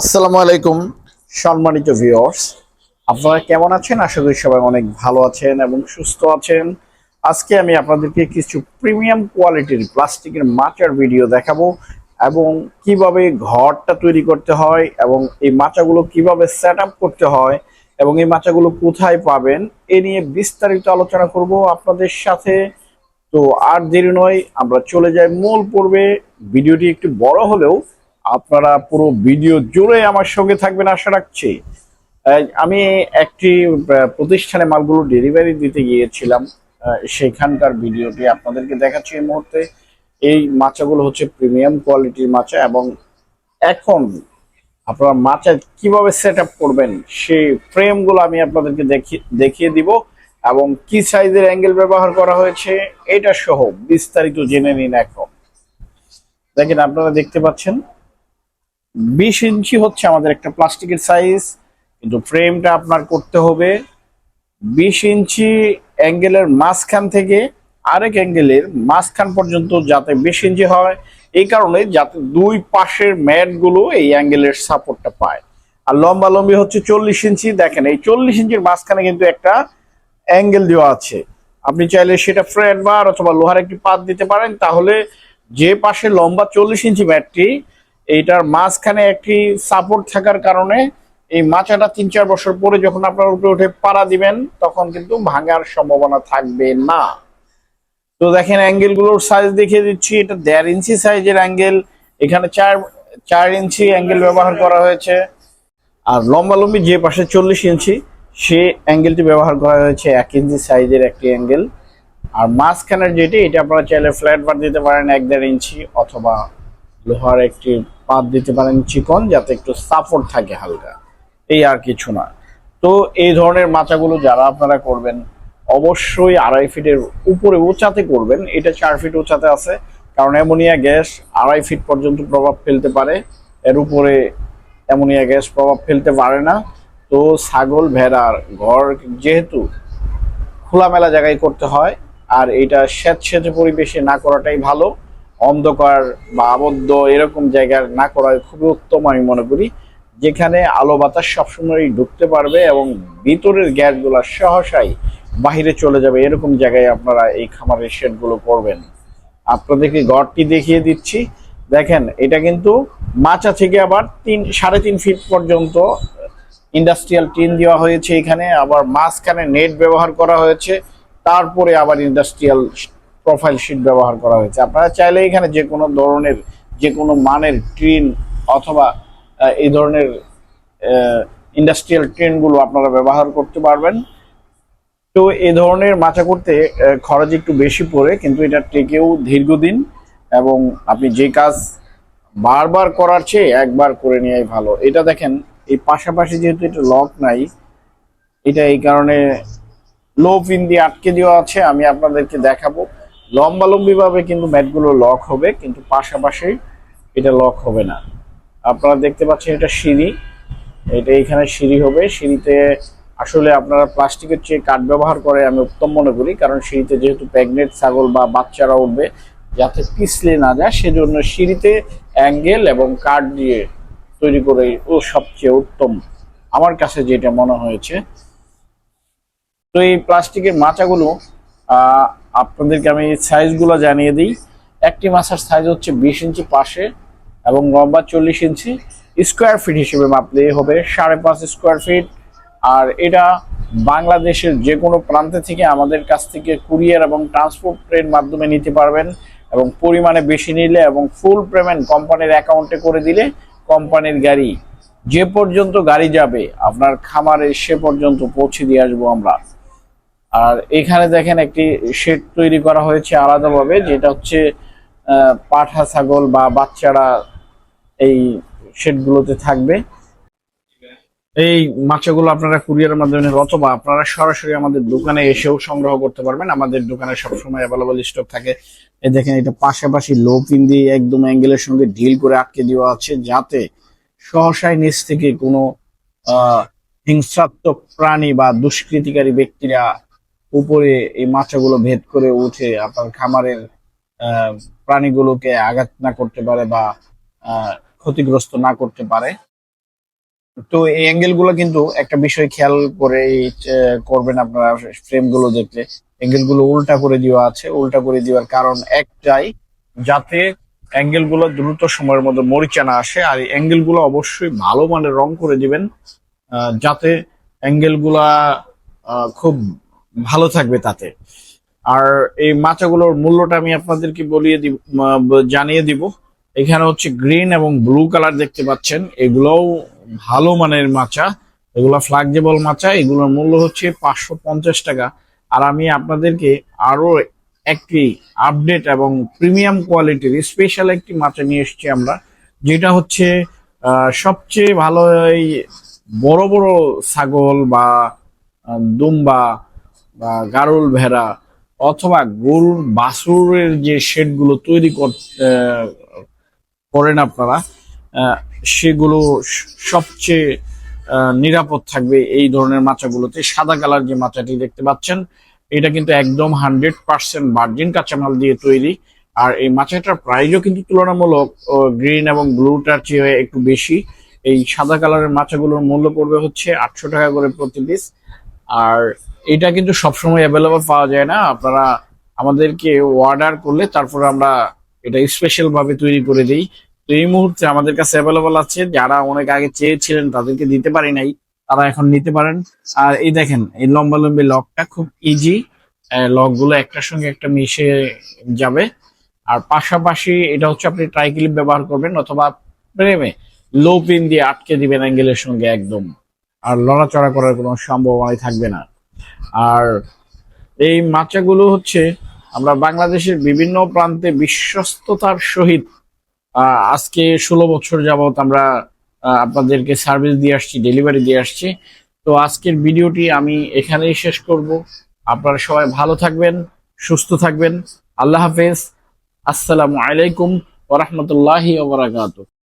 আসসালামু আলাইকুম, সম্মানিত ভিউয়ার্স আপনারা কেমন আছেন? আশা করি সবাই অনেক ভালো আছেন এবং সুস্থ আছেন। আজকে আমি আপনাদেরকে কিছু প্রিমিয়াম কোয়ালিটির প্লাস্টিকের মাচার ভিডিও দেখাবো এবং কীভাবে ঘরটা তৈরি করতে হয় এবং এই মাচাগুলো কীভাবে সেট করতে হয় এবং এই মাচাগুলো কোথায় পাবেন, এ নিয়ে বিস্তারিত আলোচনা করব আপনাদের সাথে। তো আর দেরি নয়, আমরা চলে যাই মূল পর্বে। ভিডিওটি একটু বড় হলেও আপনারা পুরো ভিডিও জুড়ে আমার সঙ্গে থাকবেন, আশা রাখছি। আমি একটি প্রতিষ্ঠানে মালগুলো ডেলিভারি দিতে গিয়েছিলাম। সেখানকার ভিডিওটি আপনাদেরকে দেখাচ্ছি এই মুহূর্তে। এই মাচাগুলো হচ্ছে প্রিমিয়াম কোয়ালিটির মাচা এবং এখন আপনারা মাচা কীভাবে সেট করবেন, সেই ফ্রেমগুলো আমি আপনাদেরকে দেখিয়ে দেখিয়ে দিব এবং কি সাইজের অ্যাঙ্গেল ব্যবহার করা হয়েছে, এটা সহ বিস্তারিত জেনে নিন এখন। দেখেন, আপনারা দেখতে পাচ্ছেন। বিশ ইঞ্চি হচ্ছে আমাদের একটা প্লাস্টিকের সাইজ, কিন্তু ফ্রেমটা আপনার করতে হবে বিশ ইঞ্চি অ্যাঙ্গেলের মাঝখান থেকে আরেক অ্যাঙ্গেলের মাঝখান পর্যন্ত যাতে বিশ ইঞ্চি হয়। এই কারণে যাতে দুই পাশের ম্যাটগুলো এই অ্যাঙ্গেলের সাপোর্টটা পায়। আর লম্বা লম্বি হচ্ছে চল্লিশ ইঞ্চি। দেখেন, এই চল্লিশ ইঞ্চির মাঝখানে কিন্তু একটা অ্যাঙ্গেল দেওয়া আছে। আপনি চাইলে সেটা ফ্রেড বার অথবা লোহার একটি পাত দিতে পারেন। তাহলে যে পাশে লম্বা চল্লিশ ইঞ্চি ম্যাটটি এইটার মাঝখানে একটি সাপোর্ট থাকার কারণে এই মাচাটা তিন চার বছর পরে যখন আপনার উপরে উঠে পাড়া দিবেন, তখন কিন্তু ভাঙার সম্ভাবনা থাকবে না। তো দেখেন অ্যাঙ্গেলগুলোর সাইজ দেখিয়ে দিচ্ছি। এটা দেড় ইঞ্চি সাইজের অ্যাঙ্গেল এখানে চার চার ইঞ্চি অ্যাঙ্গেল ব্যবহার করা হয়েছে। আর লম্বা লম্বি যে পাশে চল্লিশ ইঞ্চি, সে অ্যাঙ্গেলটি ব্যবহার করা হয়েছে এক ইঞ্চি সাইজের একটি অ্যাঙ্গেল আর মাঝখানের যেটি, এটা আপনারা চাইলে ফ্ল্যাট বার দিতে পারেন এক দেড় ইঞ্চি অথবা লোহার একটি পাত দিতে পারেন চিকন যাতে একটু সাপোর্ট থাকে হালকা। এই আর কিছু না। তো এই ধরনের মাচাগুলো যারা আপনারা করবেন, অবশ্যই আড়াই ফিটের উপরে উঁচাতে করবেন। এটা চার ফিট উঁচাতে আছে, কারণ অ্যামোনিয়া গ্যাস আড়াই ফিট পর্যন্ত প্রভাব ফেলতে পারে। এর উপরে অ্যামোনিয়া গ্যাস প্রভাব ফেলতে পারে না। তো ছাগল, ভেড়ার ঘর যেহেতু খোলামেলা জায়গায় করতে হয়, আর এটা স্যাঁতস্যাঁতে পরিবেশে না করাটাই ভালো। অন্ধকার বা আবদ্ধ এরকম জায়গায় না করাই খুবই উত্তম, আমি মনে করি। যেখানে আলো বাতাস সবসময় ঢুকতে পারবে এবং ভিতরের গ্যাসগুলো সহসাই বাহিরে চলে যাবে, এরকম জায়গায় আপনারা এই খামারের শেডগুলো করবেন। আপনাদেরকে ঘরটি দেখিয়ে দিচ্ছি। দেখেন, এটা কিন্তু মাচা থেকে আবার তিন, সাড়ে তিন ফিট পর্যন্ত ইন্ডাস্ট্রিয়াল টিন দেওয়া হয়েছে এখানে। আবার মাঝখানে নেট ব্যবহার করা হয়েছে। তারপরে আবার ইন্ডাস্ট্রিয়াল প্রোফাইল শিট ব্যবহার করা হয়েছে। আপনারা চাইলে এখানে যে কোনো ধরনের, যে কোনো মানের ট্রেন অথবা এই ধরনের ইন্ডাস্ট্রিয়াল ট্রেনগুলো আপনারা ব্যবহার করতে পারবেন। তো এই ধরনের মাচা করতে খরচ একটু বেশি পড়ে, কিন্তু এটা টেকেও দীর্ঘদিন এবং আপনি যে কাজ বারবার করার চেয়ে একবার করে নেওয়াই ভালো। এটা দেখেন, এই পাশাপাশি যেহেতু এটা লক নাই, এটা এই কারণে লো পিন দিয়ে আটকে দেওয়া আছে, আমি আপনাদেরকে দেখাবো। লম্বালম্বি ভাবে কিন্তু ম্যাটগুলো লক হবে, কিন্তু পাশাপাশি এটা লক হবে না। আপনারা দেখতে পাচ্ছেন এটা সিঁড়ি, এটা এখানে সিঁড়ি হবে। সিঁড়িতে আসলে আপনারা প্লাস্টিকের চেয়ে কাঠ ব্যবহার করে আমি উত্তম মনে করি, কারণ সিঁড়িতে যেহেতু প্রেগনেন্ট ছাগল বা বাচ্চারা উঠবে, যাতে পিছলে না যায়, সেজন্য সিঁড়িতে অ্যাঙ্গেল এবং কাঠ দিয়ে তৈরি করে ও সবচেয়ে উত্তম। আমার কাছে যেটা মনে হয়েছে। তো এই প্লাস্টিকের মাচাগুলো আপনাদেরকে আমি সাইজগুলো জানিয়ে দিই। একটি মাছের সাইজ হচ্ছে বিশ ইঞ্চি পাশে এবং লম্বা চল্লিশ ইঞ্চি। স্কোয়ার ফিট হিসেবে মাপলে হবে সাড়ে পাঁচ স্কোয়ার ফিট আর এটা বাংলাদেশের যে কোনো প্রান্তে থেকে আমাদের কাছ থেকে কুরিয়ার এবং ট্রান্সপোর্টের মাধ্যমে নিতে পারবেন এবং পরিমাণে বেশি নিলে এবং ফুল পেমেন্ট কোম্পানির অ্যাকাউন্টে করে দিলে কোম্পানির গাড়ি যে পর্যন্ত গাড়ি যাবে, আপনার খামারে সে পর্যন্ত পৌঁছে দিয়ে আসব আমরা। আর এখানে দেখেন একটি শেড তৈরি করা হয়েছে আলাদাভাবে, যেটা হচ্ছে পাঠা ছাগল বা বাচ্চারা এই শেডগুলোতে থাকবে। এই মাছগুলো আপনারা কুরিয়ারের মাধ্যমে অথবা আপনারা সরাসরি আমাদের দোকানে এসেও সংগ্রহ করতে পারবেন। আমাদের দোকানে সবসময় অ্যাভেলেবল স্টক থাকে। এই দেখেন, এটা পাশাপাশি লো পিন দিয়ে একদম অ্যাঙ্গেলের সঙ্গে ঢিল করে আটকে দেওয়া আছে, যাতে সহসায় নিচ থেকে কোনো হিংসাত্মক প্রাণী বা দুষ্কৃতিকারী ব্যক্তিরা উপরে এই মাছগুলো ভেদ করে উঠে আপনার খামারের প্রাণীগুলোকে আঘাত না করতে পারে বা ক্ষতিগ্রস্ত না করতে পারে। তো এই অ্যাঙ্গেলগুলো কিন্তু একটা বিষয় খেয়াল করে করবেন আপনারা ফ্রেমগুলো দেখলে। অ্যাঙ্গেলগুলো উল্টা করে দেওয়া আছে। উল্টা করে দেওয়ার কারণ একটাই যাতে অ্যাঙ্গেলগুলো দ্রুত সময়ের মধ্যে মরিচা না আসে। আর এই অ্যাঙ্গেলগুলো অবশ্যই ভালো মানের রং করে দিবেন যাতে অ্যাঙ্গেলগুলা আহ, খুব ভালো থাকবে তাতে। আর এই মাচাগুলোর মূল্যটা আমি আপনাদেরকে বলিয়ে দিব জানিয়ে দিব। এখানে হচ্ছে গ্রিন এবং ব্লু কালার দেখতে পাচ্ছেন। এগুলোও ভালো মানের মাচা। এগুলো ফ্লাক্সিবল মাচা। এগুলোর মূল্য হচ্ছে পাঁচশো পঞ্চাশ টাকা। আর আমি আপনাদেরকে আরও একটি আপডেট এবং প্রিমিয়াম কোয়ালিটির স্পেশাল একটি মাচা নিয়ে এসেছি আমরা, যেটা হচ্ছে সবচেয়ে ভালো এই বড় বড় ছাগল বা দুম্বা বা গারুল ভেড়া অথবা গরুর বাছুরের যে শেডগুলো তৈরি কর- করেন আপনারা সেগুলো সবচেয়ে নিরাপদ থাকবে এই ধরনের মাচাগুলোতে। সাদা কালার যে মাচাটি দেখতে পাচ্ছেন, এটা কিন্তু একদম হান্ড্রেড পার্সেন্ট ভার্জিন কাঁচামাল দিয়ে তৈরি। আর এই মাচাটার প্রাইসও কিন্তু তুলনামূলক গ্রিন এবং ব্লুটার চেয়ে একটু বেশি। এই সাদা কালারের মাছাগুলোর মূল্য পড়বে হচ্ছে আটশো টাকা করে প্রতি পিস। আর এটা কিন্তু সবসময় অ্যাভেলেবল পাওয়া যায় না। আপনারা আমাদেরকে অর্ডার করলে তারপরে আমরা এটা স্পেশাল ভাবে তৈরি করে দিই। তো এই মুহূর্তে আমাদের কাছে অ্যাভেলেবল আছে। যারা অনেক আগে চেয়েছিলেন তাদেরকে দিতে পারি নাই, তারা এখন নিতে পারেন। আর এই দেখেন, এই লম্বা লম্বি লকটা খুব ইজি লকগুলো একটার সঙ্গে একটা মিশে যাবে। আর পাশাপাশি এটা হচ্ছে আপনি ট্রাই ক্লিপ ব্যবহার করবেন অথবা প্রেমে লো পিন দিয়ে আটকে দিবেন অ্যাঙ্গেলের সঙ্গে একদম। আর লড়াচড়া করার কোনো সম্ভাবনাই থাকবে না। আর এই মাচাগুলো হচ্ছে আমরা বাংলাদেশের বিভিন্ন প্রান্তে বিশ্বস্ততার সহিত আজকে ষোলো বছর যাবত আমরা আপনাদেরকে সার্ভিস দিয়ে আসছি ডেলিভারি দিয়ে আসছি। তো আজকের ভিডিওটি আমি এখানেই শেষ করব। আপনারা সবাই ভালো থাকবেন, সুস্থ থাকবেন। আল্লাহ হাফেজ। আসসালামু আলাইকুম ওরহমতুল্লাহি ওবরাকাতুহ